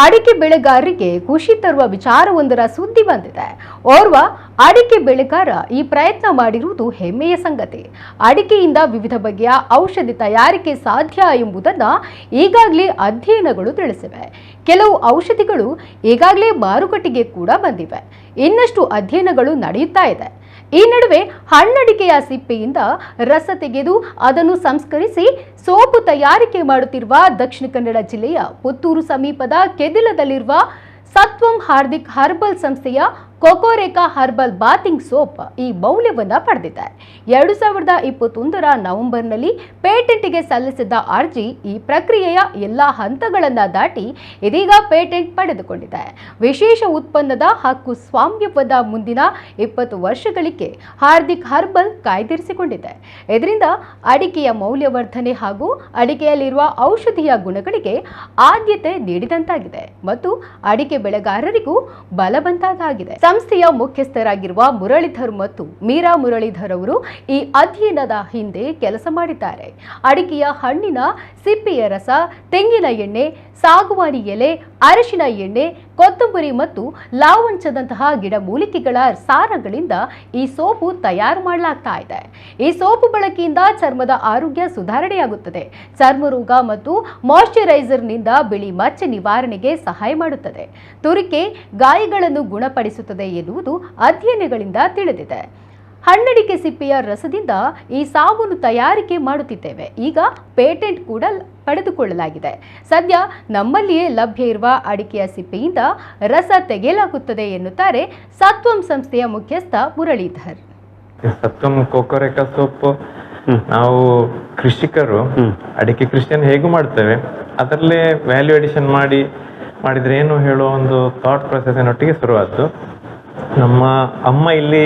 ಅಡಿಕೆ ಬೆಳೆಗಾರರಿಗೆ ಖುಷಿ ತರುವ ವಿಚಾರವೊಂದರ ಸುದ್ದಿ ಬಂದಿದೆ. ಓರ್ವ ಅಡಿಕೆ ಬೆಳೆಗಾರ ಈ ಪ್ರಯತ್ನ ಮಾಡಿರುವುದು ಹೆಮ್ಮೆಯ ಸಂಗತಿ. ಅಡಿಕೆಯಿಂದ ವಿವಿಧ ಬಗೆಯ ಔಷಧಿ ತಯಾರಿಕೆ ಸಾಧ್ಯ ಎಂಬುದನ್ನು ಈಗಾಗಲೇ ಅಧ್ಯಯನಗಳು ತಿಳಿಸಿವೆ. ಕೆಲವು ಔಷಧಿಗಳು ಈಗಾಗಲೇ ಮಾರುಕಟ್ಟೆಗೆ ಕೂಡ ಬಂದಿವೆ. ಇನ್ನಷ್ಟು ಅಧ್ಯಯನಗಳು ನಡೆಯುತ್ತಾ ಇದೆ. ಈ ನಡುವೆ ಹಣ್ಣಡಿಕೆಯ ಸಿಪ್ಪೆಯಿಂದ ರಸ ತೆಗೆದು ಅದನ್ನು ಸಂಸ್ಕರಿಸಿ ಸೋಪು ತಯಾರಿಕೆ ಮಾಡುತ್ತಿರುವ ದಕ್ಷಿಣ ಕನ್ನಡ ಜಿಲ್ಲೆಯ ಪುತ್ತೂರು ಸಮೀಪದ ಕೆದಿಲದಲ್ಲಿರುವ ಸತ್ವಂ ಹಾರ್ದಿಕ್ ಹರ್ಬಲ್ ಸಂಸ್ಥೆಯ ಕೊಕೋರೆಕಾ ಹರ್ಬಲ್ ಬಾತಿಂಗ್ ಸೋಪ್ ಈ ಮೌಲ್ಯವನ್ನು ಪಡೆದಿದ್ದಾರೆ. ಎರಡು ಸಾವಿರದ ಇಪ್ಪತ್ತೊಂದರ ನವೆಂಬರ್ನಲ್ಲಿ ಪೇಟೆಂಟ್ಗೆ ಸಲ್ಲಿಸಿದ್ದ ಅರ್ಜಿ ಈ ಪ್ರಕ್ರಿಯೆಯ ಎಲ್ಲ ಹಂತಗಳನ್ನು ದಾಟಿ ಇದೀಗ ಪೇಟೆಂಟ್ ಪಡೆದುಕೊಂಡಿದೆ. ವಿಶೇಷ ಉತ್ಪನ್ನದ ಹಕ್ಕು ಸ್ವಾಮ್ಯವದ ಮುಂದಿನ ಇಪ್ಪತ್ತು ವರ್ಷಗಳಿಗೆ ಹಾರ್ದಿಕ್ ಹರ್ಬಲ್ ಕಾಯ್ದಿರಿಸಿಕೊಂಡಿದೆ. ಇದರಿಂದ ಅಡಿಕೆಯ ಮೌಲ್ಯವರ್ಧನೆ ಹಾಗೂ ಅಡಿಕೆಯಲ್ಲಿರುವ ಔಷಧೀಯ ಗುಣಗಳಿಗೆ ಆದ್ಯತೆ ನೀಡಿದಂತಾಗಿದೆ ಮತ್ತು ಅಡಿಕೆ ಬೆಳೆಗಾರರಿಗೂ ಬಲ ಸಂಸ್ಥೆಯ ಮುಖ್ಯಸ್ಥರಾಗಿರುವ ಮುರಳೀಧರ್ ಮತ್ತು ಮೀರಾ ಮುರಳೀಧರ್ ಅವರು ಈ ಅಧ್ಯಯನದ ಹಿಂದೆ ಕೆಲಸ ಮಾಡಿದ್ದಾರೆ. ಅಡಿಕೆಯ ಹಣ್ಣಿನ ಸಿಪ್ಪೆಯ ರಸ, ತೆಂಗಿನ ಎಣ್ಣೆ, ಸಾಗುವಾನಿ ಎಲೆ, ಅರಿಶಿನ ಎಣ್ಣೆ ಕೊತ್ತಂಬರಿ ಮತ್ತು ಲಾವಂಚದಂತಹ ಗಿಡಮೂಲಿಕೆಗಳ ಸಾರಗಳಿಂದ ಈ ಸೋಪು ತಯಾರು ಮಾಡಲಾಗ್ತಾ ಇದೆ. ಈ ಸೋಪು ಬಳಕೆಯಿಂದ ಚರ್ಮದ ಆರೋಗ್ಯ ಸುಧಾರಣೆಯಾಗುತ್ತದೆ. ಚರ್ಮ ರೋಗ ಮತ್ತು ಮಾಯಿಶ್ಚರೈಸರ್ನಿಂದ ಬಿಳಿ ಮಚ್ಚೆ ನಿವಾರಣೆಗೆ ಸಹಾಯ ಮಾಡುತ್ತದೆ. ತುರಿಕೆ ಗಾಯಗಳನ್ನು ಗುಣಪಡಿಸುತ್ತದೆ ಎನ್ನುವುದು ಅಧ್ಯಯನಗಳಿಂದ ತಿಳಿದಿದೆ. ಹಣ್ಣಡಿಕೆ ಸಿಪ್ಪೆಯ ರಸದಿಂದ ಈ ಸಾಬೂನು ತಯಾರಿಕೆ ಮಾಡುತ್ತಿದ್ದೇವೆ. ಈಗ ಪೇಟೆಂಟ್ ಕೂಡ ಪಡೆದುಕೊಳ್ಳಲಾಗಿದೆ. ಸದ್ಯ ನಮ್ಮಲ್ಲಿಯೇ ಲಭ್ಯ ಇರುವ ಅಡಿಕೆಯ ಸಿಪ್ಪೆಯಿಂದ ರಸ ತೆಗೆಯಲಾಗುತ್ತದೆ ಎನ್ನುತ್ತಾರೆ ಸತ್ವಂ ಸಂಸ್ಥೆಯ ಮುಖ್ಯಸ್ಥ ಮುರಳೀಧರ್. ಸತ್ವಂ ಕೋಕೋರೆಕ ಸೊಪ್ಪು. ನಾವು ಕೃಷಿಕರು, ಅಡಿಕೆ ಕೃಷಿಯನ್ನು ಹೇಗೂ ಮಾಡ್ತೇವೆ ಅದರಲ್ಲೇ ವ್ಯಾಲ್ಯೂ ಅಡಿಷನ್ ಮಾಡಿ, ಮಾಡಿದ್ರೆ ಏನು ಹೇಳೋ ಒಂದು ಥಾಟ್ ಒಟ್ಟಿಗೆ ಶುರುವಾದ್ದು. ನಮ್ಮ ಅಮ್ಮ ಇಲ್ಲಿ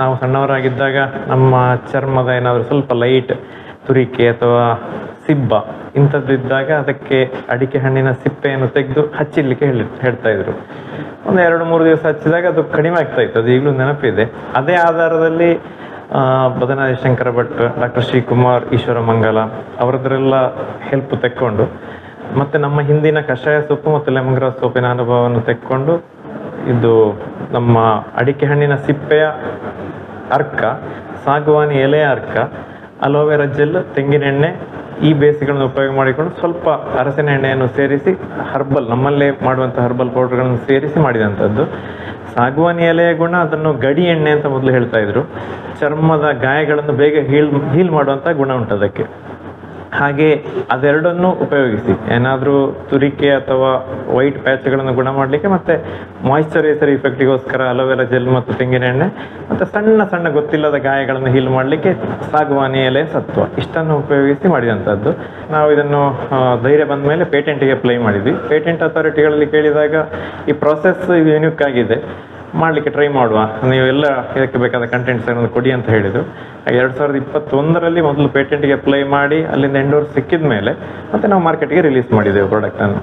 ನಾವು ಸಣ್ಣವರಾಗಿದ್ದಾಗ ನಮ್ಮ ಚರ್ಮದ ಏನಾದರೂ ಸ್ವಲ್ಪ ಲೈಟ್ ತುರಿಕೆ ಅಥವಾ ಸಿಬ್ಬ ಇಂಥದ್ದಿದ್ದಾಗ ಅದಕ್ಕೆ ಅಡಿಕೆ ಹಣ್ಣಿನ ಸಿಪ್ಪೆಯನ್ನು ತೆಗೆದು ಹಚ್ಚಿಲಿಕ್ಕೆ ಹೇಳಿ ಹೇಳ್ತಾ ಇದ್ರು. ಒಂದು ಎರಡು ಮೂರು ದಿವಸ ಹಚ್ಚಿದಾಗ ಅದು ಕಡಿಮೆ ಆಗ್ತಾ ಇತ್ತು, ಅದು ಈಗಲೂ ನೆನಪಿದೆ. ಅದೇ ಆಧಾರದಲ್ಲಿ ಬದನಾದಿ ಶಂಕರ ಭಟ್, ಡಾಕ್ಟರ್ ಶ್ರೀಕುಮಾರ್, ಈಶ್ವರ ಮಂಗಲ ಅವರದ್ರೆಲ್ಲ ಹೆಲ್ಪ್ ತೆಕ್ಕೊಂಡು, ಮತ್ತೆ ನಮ್ಮ ಹಿಂದಿನ ಕಷಾಯ ಸೊಪ್ಪು ಮತ್ತು ಲೆಮನ್ ಗ್ರಾಸ್ ಸೊಪ್ಪಿನ ಅನುಭವವನ್ನು ತೆಕ್ಕೊಂಡು ಇದು ನಮ್ಮ ಅಡಿಕೆ ಹಣ್ಣಿನ ಸಿಪ್ಪೆಯ ಅರ್ಕ, ಸಾಗುವಾನಿ ಎಲೆಯ ಅರ್ಕ ಅಲೋವೆರಾ ಜೆಲ್ ತೆಂಗಿನೆಣ್ಣೆ ಈ ಬೇಸಿಗೆಗಳನ್ನು ಉಪಯೋಗ ಮಾಡಿಕೊಂಡು ಸ್ವಲ್ಪ ಅರಸಿನ ಎಣ್ಣೆಯನ್ನು ಸೇರಿಸಿ ಹರ್ಬಲ್, ನಮ್ಮಲ್ಲೇ ಮಾಡುವಂಥ ಹರ್ಬಲ್ ಪೌಡರ್ಗಳನ್ನು ಸೇರಿಸಿ ಮಾಡಿದಂಥದ್ದು. ಸಾಗುವಾನಿ ಎಲೆಯ ಗುಣ ಅದನ್ನು ಗಡಿ ಎಣ್ಣೆ ಅಂತ ಮೊದಲು ಹೇಳ್ತಾ ಇದ್ರು. ಚರ್ಮದ ಗಾಯಗಳನ್ನು ಬೇಗ ಹೀಲ್ ಹೀಲ್ ಮಾಡುವಂಥ ಗುಣ ಉಂಟು ಅದಕ್ಕೆ. ಹಾಗೆ ಅದೆರಡನ್ನು ಉಪಯೋಗಿಸಿ. ಏನಾದರೂ ತುರಿಕೆ ಅಥವಾ ವೈಟ್ ಪ್ಯಾಚ್ಗಳನ್ನು ಗುಣ ಮಾಡಲಿಕ್ಕೆ ಮತ್ತೆ ಮಾಯಿಶ್ಚರೈಸರ್ ಇಫೆಕ್ಟಿಗೋಸ್ಕರ ಅಲೋವೆರಾ ಜೆಲ್ ಮತ್ತು ತೆಂಗಿನ ಎಣ್ಣೆ ಮತ್ತು ಸಣ್ಣ ಸಣ್ಣ ಗೊತ್ತಿಲ್ಲದ ಗಾಯಗಳನ್ನು ಹೀಲ್ ಮಾಡಲಿಕ್ಕೆ ಸಾಗುವಾನಿ ಎಲೆ, ಸತ್ವ ಇಷ್ಟನ್ನು ಉಪಯೋಗಿಸಿ ಮಾಡಿದಂಥದ್ದು. ನಾವು ಇದನ್ನು ಧೈರ್ಯ ಬಂದ ಮೇಲೆ ಪೇಟೆಂಟಿಗೆ ಅಪ್ಲೈ ಮಾಡಿದ್ವಿ. ಪೇಟೆಂಟ್ ಅಥಾರಿಟಿಗಳಲ್ಲಿ ಕೇಳಿದಾಗ ಈ ಪ್ರಾಸೆಸ್ ಯೂನಿಕ್ ಆಗಿದೆ. ಮಾಡಲಿಕ್ಕೆ ಟ್ರೈ ಮಾಡುವ. ನೀವು ಎಲ್ಲ ಇದಕ್ಕೆ ಬೇಕಾದ ಕಂಟೆಂಟ್ಸ್ ಏನಾದರೂ ಕೊಡಿ ಅಂತ ಹೇಳಿದರು. ಎರಡು ಸಾವಿರದ ಇಪ್ಪತ್ತೊಂದರಲ್ಲಿ ಮೊದಲು ಪೇಟೆಂಟ್ಗೆ ಅಪ್ಲೈ ಮಾಡಿ, ಅಲ್ಲಿಂದ ಎಂಡೋರ್ ಸಿಕ್ಕಿದ ಮೇಲೆ ಮತ್ತೆ ನಾವು ಮಾರ್ಕೆಟ್ಗೆ ರಿಲೀಸ್ ಮಾಡಿದ್ದೇವೆ ಪ್ರಾಡಕ್ಟನ್ನು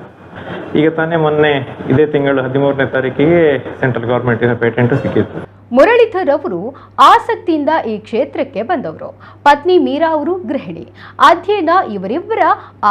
ಈಗ ತಾನೇ ಮೊನ್ನೆ ಇದೇ ತಿಂಗಳು ಹದಿಮೂರನೇ ತಾರೀಕಿಗೆ ಸೆಂಟ್ರಲ್ ಗೌರ್ಮೆಂಟಿನ ಪೇಟೆಂಟು ಸಿಕ್ಕಿತ್ತು. ಮುರಳೀಧರ್ ಅವರು ಆಸಕ್ತಿಯಿಂದ ಈ ಕ್ಷೇತ್ರಕ್ಕೆ ಬಂದವರು. ಪತ್ನಿ ಮೀರಾ ಅವರು ಗೃಹಿಣಿ. ಅಧ್ಯಯನ ಇವರಿಬ್ಬರ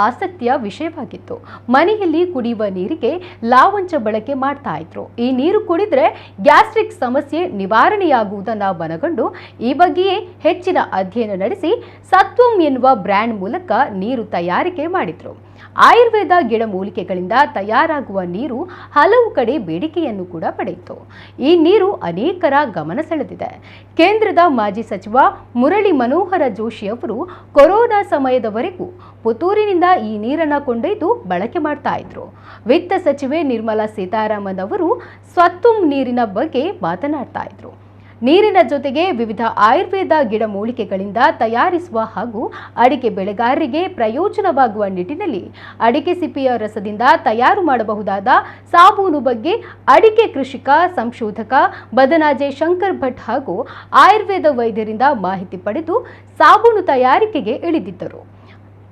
ಆಸಕ್ತಿಯ ವಿಷಯವಾಗಿತ್ತು. ಮನೆಯಲ್ಲಿ ಕುಡಿಯುವ ನೀರಿಗೆ ಲಾವಂಚ ಬಳಕೆ ಮಾಡ್ತಾ ಇದ್ರು. ಈ ನೀರು ಕುಡಿದ್ರೆ ಗ್ಯಾಸ್ಟ್ರಿಕ್ ಸಮಸ್ಯೆ ನಿವಾರಣೆಯಾಗುವುದನ್ನು ಮನಗಂಡು ಈ ಬಗ್ಗೆಯೇ ಹೆಚ್ಚಿನ ಅಧ್ಯಯನ ನಡೆಸಿ ಸತ್ವಂ ಎನ್ನುವ ಬ್ರ್ಯಾಂಡ್ ಮೂಲಕ ನೀರು ತಯಾರಿಕೆ ಮಾಡಿದ್ರು. ಆಯುರ್ವೇದ ಗಿಡಮೂಲಿಕೆಗಳಿಂದ ತಯಾರಾಗುವ ನೀರು ಹಲವು ಕಡೆ ಬೇಡಿಕೆಯನ್ನು ಕೂಡ ಪಡೆಯಿತು. ಈ ನೀರು ಅನೇಕರ ಗಮನ ಸೆಳೆದಿದೆ. ಕೇಂದ್ರದ ಮಾಜಿ ಸಚಿವ ಮುರಳಿ ಮನೋಹರ ಜೋಶಿ ಅವರು ಕೊರೋನಾ ಸಮಯದವರೆಗೂ ಪುತ್ತೂರಿನಿಂದ ಈ ನೀರನ್ನು ಕೊಂಡೊಯ್ದು ಬಳಕೆ ಮಾಡ್ತಾ ಇದ್ರು. ವಿತ್ತ ಸಚಿವೆ ನಿರ್ಮಲಾ ಸೀತಾರಾಮನ್ ಅವರು ಸ್ವತ್ತುಂ ನೀರಿನ ಬಗ್ಗೆ ಮಾತನಾಡ್ತಾ ಇದ್ರು. ನೀರಿನ ಜೊತೆಗೆ ವಿವಿಧ ಆಯುರ್ವೇದ ಗಿಡಮೂಲಿಕೆಗಳಿಂದ ತಯಾರಿಸುವ ಹಾಗೂ ಅಡಿಕೆ ಬೆಳೆಗಾರರಿಗೆ ಪ್ರಯೋಜನವಾಗುವ ನಿಟ್ಟಿನಲ್ಲಿ ಅಡಿಕೆ ಸಿಪ್ಪೆಯ ರಸದಿಂದ ತಯಾರು ಮಾಡಬಹುದಾದ ಸಾಬೂನು ಬಗ್ಗೆ ಅಡಿಕೆ ಕೃಷಿಕ, ಸಂಶೋಧಕ ಬದನಾಜೆ ಶಂಕರ್ ಭಟ್ ಹಾಗೂ ಆಯುರ್ವೇದ ವೈದ್ಯರಿಂದ ಮಾಹಿತಿ ಪಡೆದು ಸಾಬೂನು ತಯಾರಿಕೆಗೆ ಇಳಿದಿದ್ದರು.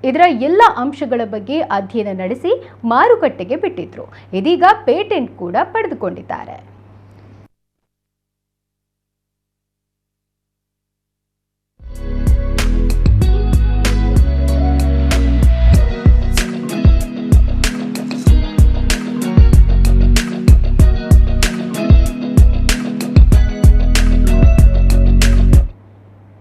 ಇದರ ಎಲ್ಲ ಅಂಶಗಳ ಬಗ್ಗೆ ಅಧ್ಯಯನ ನಡೆಸಿ ಮಾರುಕಟ್ಟೆಗೆ ಬಿಟ್ಟಿದ್ರು. ಇದೀಗ ಪೇಟೆಂಟ್ ಕೂಡ ಪಡೆದುಕೊಂಡಿದ್ದಾರೆ.